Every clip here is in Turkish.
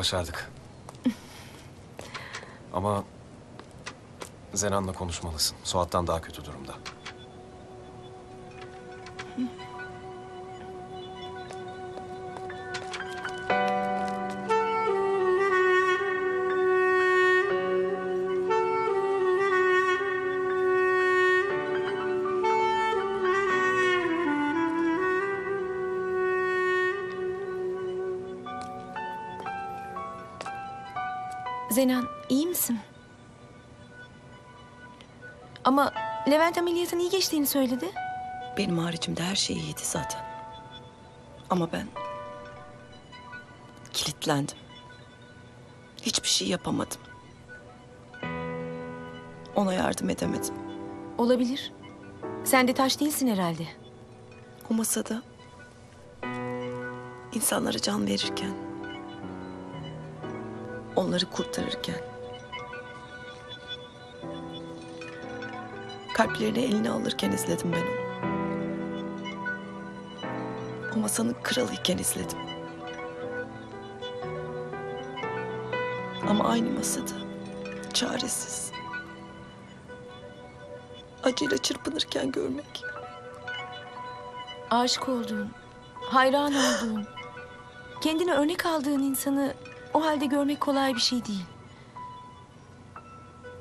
başardık. Ama Zenan'la konuşmalısın. Suat'tan daha kötü durumda. Zenan iyi misin? Ama Levent ameliyatın iyi geçtiğini söyledi. Benim haricimde her şey iyiydi zaten. Ama ben kilitlendim. Hiçbir şey yapamadım. Ona yardım edemedim. Olabilir. Sen de taş değilsin herhalde. O masada insanlara can verirken, onları kurtarırken, kalplerini eline alırken izledim ben onu. O masanın kralıyken izledim. Ama aynı masada çaresiz, acıyla çırpınırken görmek. Aşık olduğun, hayran olduğun, kendine örnek aldığın insanı o halde görmek kolay bir şey değil.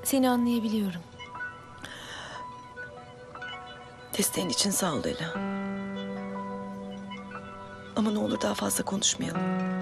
Seni anlayabiliyorum. Desteğin için sağ ol Ela. Ama ne olur daha fazla konuşmayalım.